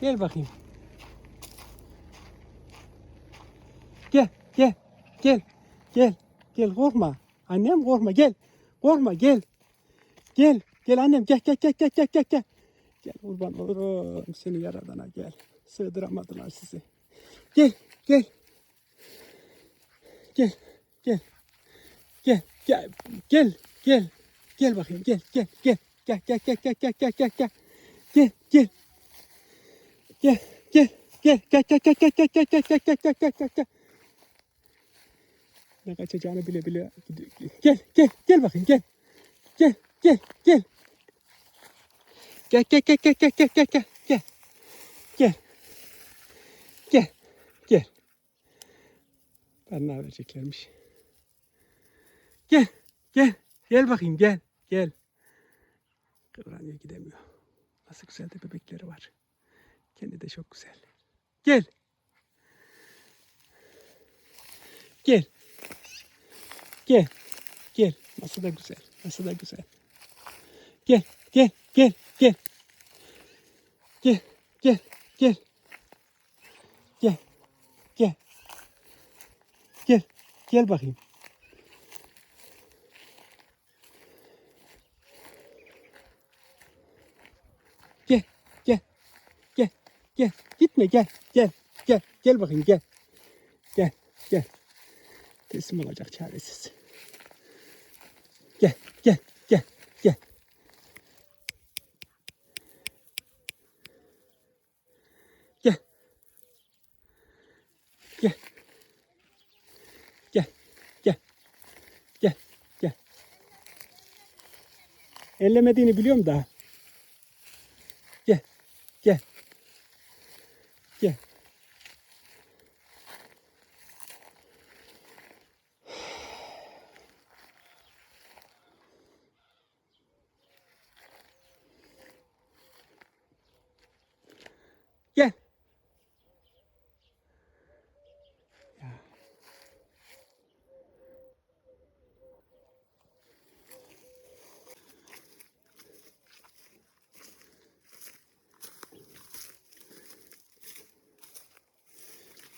Gel bakayım. Gel, gel, gel, gel, gel korkma. Annem korkma gel. Korkma gel. Gel, gel annem gel gel gel gel gel gel gel. Kurban olurum seni yaradana gel. Sığdıramadılar sizi. Gel, gel. Gel, gel. Gel, gel, gel, gel. Gel bakayım gel, gel. Gel, gel, gel, gel, gel, gel, gel, gel. Gel, gel. Gel, gel, gel, gel, gel, gel, gel, gel, gel, gel, gel, gel, gel, gel, gel, gel. Ne kaçacağını bile bile. Gel, gel, gel bakayım gel. Gel, gel, gel. Gel, gel, gel, gel, gel, gel, gel, gel, gel. Gel. Gel, gel. Bana vereceklermiş. Gel, gel, gel bakayım gel, gel. Kıvranıyor gidemiyor. Nasıl güzel de bebekleri var. Kendi de çok güzel. Gel. Gel. Gel. Gel. Nasıl da güzel. Nasıl da güzel. Gel. Gel. Gel. Gel. Gel. Gel. Gel. Gel. Gel. Gel. Gel bakayım. Gel. Gel. Gel. Gitme gel. Gel. Gel. Gel bakayım gel. Gel. Gel. Teslim olacak çaresiz. Gel. Gel. Gel. Gel. Gel. Gel. Gel. Gel. Gel. Gel. Ellemediğini biliyorum da.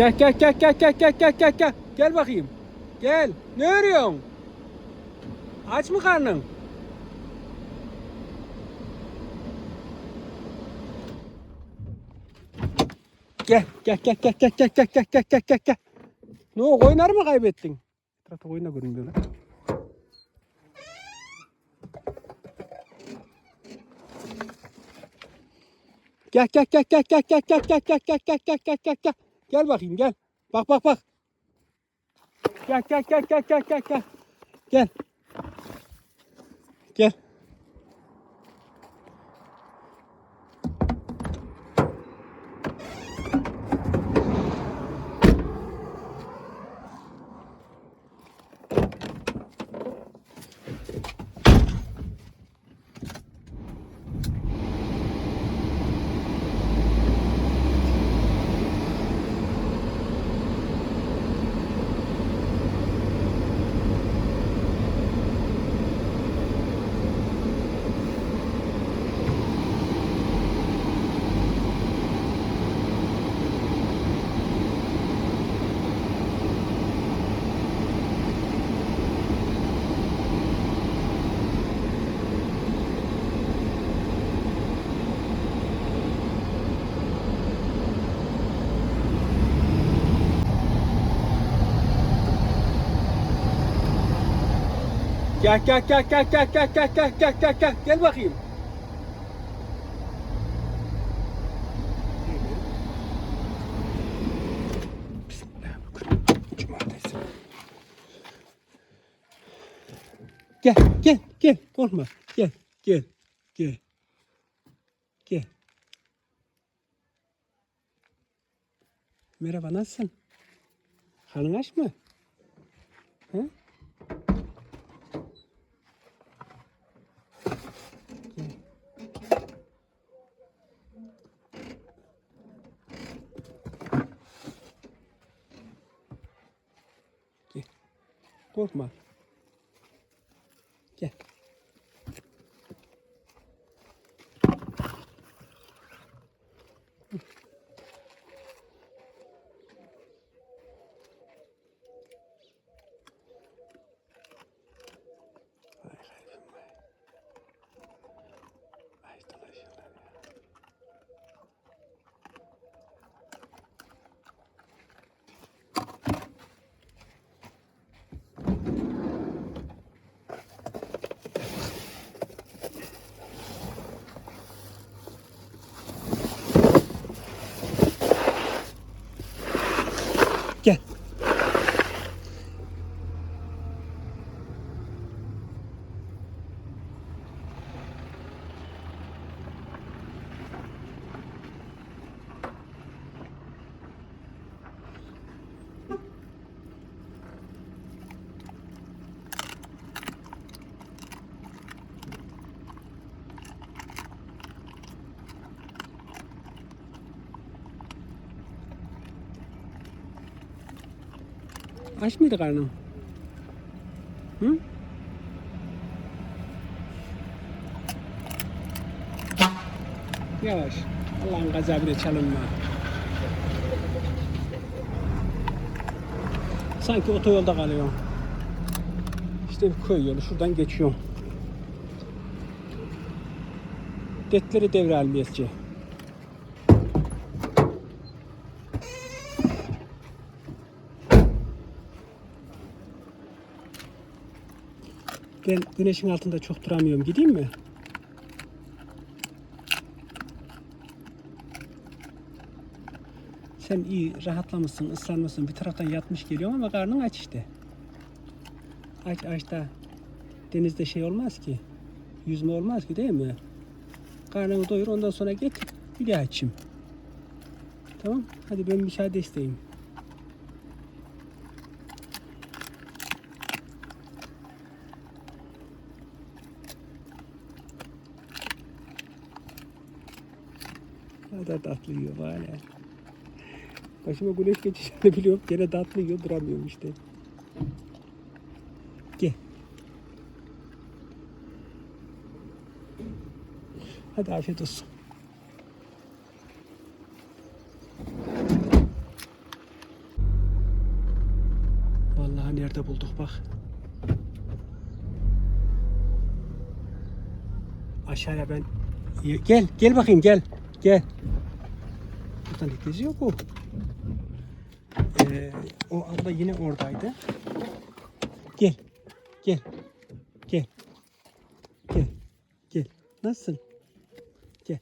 Gel gel gel gel gel gel gel gel gel. Gel bakayım. Gel. Ne örüyorsun? Aç mı karnın? Gel gel gel gel gel gel gel gel gel gel gel gel. Ne o oynar mı kaybettin? Etrafta oyuna görünmüyor lan. Gel gel gel gel gel gel gel gel gel gel gel gel gel gel gel. Bakayım gel. Bak bak bak. Gel gel gel gel gel gel gel. Gel. Gel. Gel gel gel gel gel gel gel gel gel gel gel gel bakayım. Gel gel gel korkma gel gel gel gel. Merhaba nasılsın? Halın aç mı? Hı? Gel. Korkma. Gel. Aç mıydı karnın? Hı? Yavaş. Allah'ın gazabına çalınma. Sanki otoyolda kalıyor. İşte bir köy yolu. Şuradan geçiyorum. Detleri devralmiyetçi. Ben güneşin altında çok duramıyorum. Gideyim mi? Sen iyi rahatlamışsın, ıslanmışsın. Bir taraftan yatmış geliyorum ama karnın aç işte. Aç aç da denizde şey olmaz ki. Yüzme olmaz ki değil mi? Karnını doyur ondan sonra git bir daha açayım. Tamam. Hadi ben müsaade isteyeyim. Kadar tatlı yiyor hala. Başıma güneş geçişini biliyorum. Gene tatlı yiyor duramıyorum işte. Gel. Hadi afiyet olsun. nerede bulduk bak. Aşağıya ben gel gel bakayım gel gel. Ne geziyor bu? Ee, o abla yine oradaydı. Gel gel gel gel gel. Nasılsın? Gel.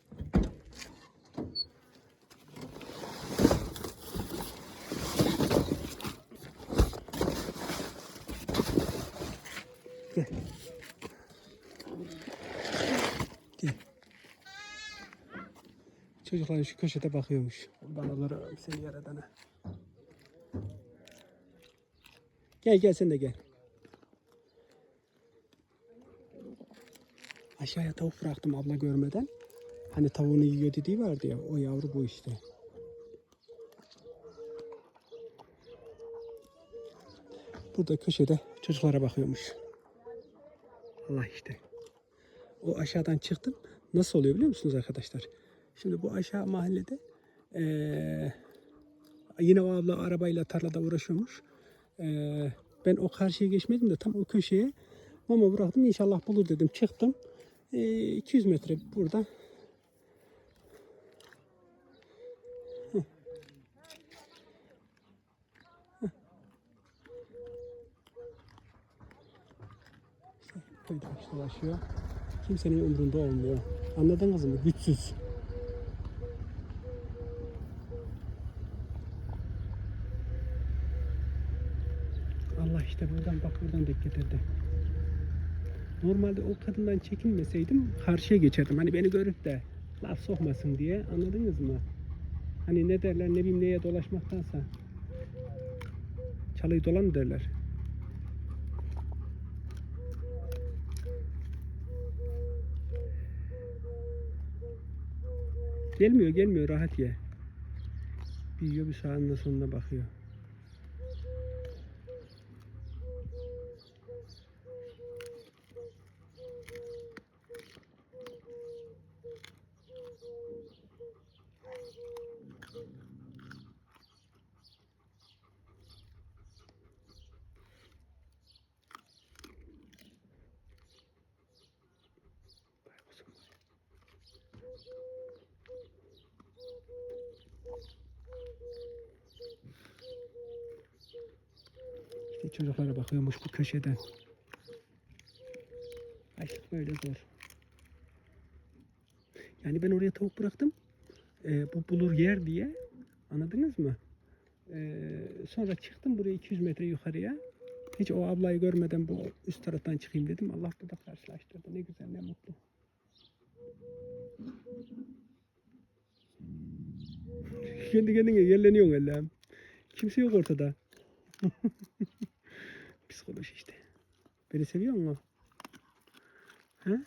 Gel. Gel. Çocuklar şu köşede bakıyormuş. Banalara seni yaradana. Gel gel sen de gel. Aşağıya tavuk bıraktım abla görmeden. Hani tavuğunu yiyor dediği vardı ya. O yavru bu işte. Burada köşede çocuklara bakıyormuş. Allah işte. O aşağıdan çıktım. Nasıl oluyor biliyor musunuz arkadaşlar? Şimdi bu aşağı mahallede eee, yine o abla arabayla tarlada uğraşıyormuş. Eee, ben o karşıya geçmedim de tam o köşeye mama bıraktım. İnşallah bulur dedim. Çıktım. Eee, 200 metre burada. Heh. Heh. İşte Köyde dolaşıyor. Kimsenin umurunda olmuyor. Anladınız mı? Güçsüz. Allah işte buradan bak buradan denk getirdi. Normalde o kadından çekinmeseydim karşıya geçerdim. Hani beni görüp de laf sokmasın diye anladınız mı? Hani ne derler ne bileyim neye dolaşmaktansa. Çalıyı dolan derler. Gelmiyor gelmiyor rahat ye. Yiyor bir sağında sonuna bakıyor. Çocuklara bakıyormuş bu köşeden. Açlık böyle zor. Yani ben oraya tavuk bıraktım. Ee, bu bulur yer diye. Anladınız mı? Ee, sonra çıktım buraya 200 metre yukarıya. Hiç o ablayı görmeden bu üst taraftan çıkayım dedim. Allah burada karşılaştırdı. Ne güzel ne mutlu. Kendi kendine yerleniyorsun Allah'ım. Kimse yok ortada. Psikoloji işte. Beni seviyor mu? He?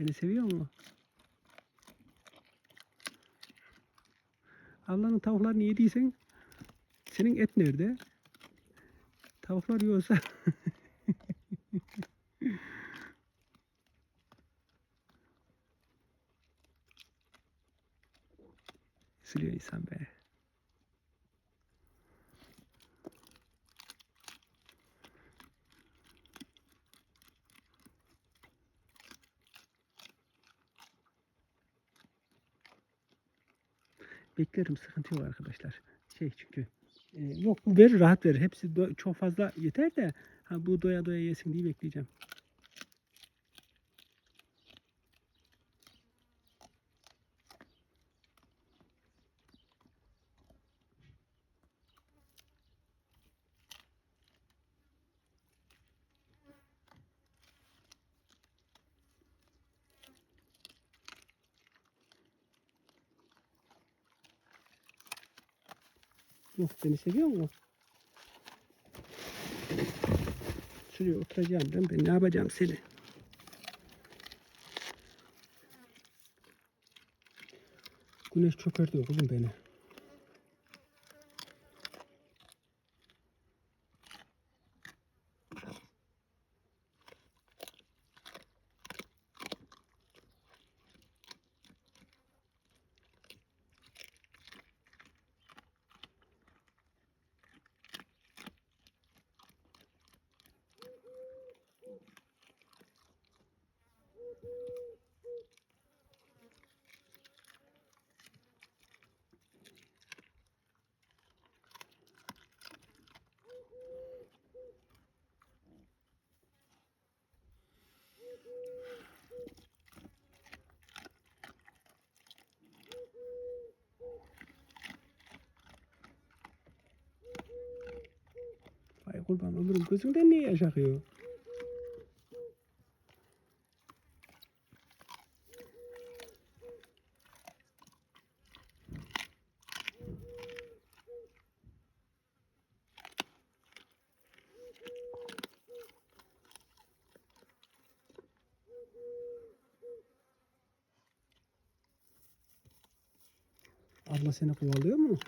Beni seviyor mu? Allah'ın tavuklarını yediysen senin et nerede? Tavuklar yiyorsa Siliyor insan be. Beklerim sıkıntı yok arkadaşlar. Şey çünkü e, yok bu verir rahat verir. Hepsi çok fazla yeter de ha bu doya doya yesin diye bekleyeceğim. Yok beni seviyor mu? Şuraya oturacağım ben. Ben ne yapacağım seni? Güneş çökertiyor kızım beni. Kurban olurum. Gözünden niye yaş akıyor? Abla seni kovalıyor mu?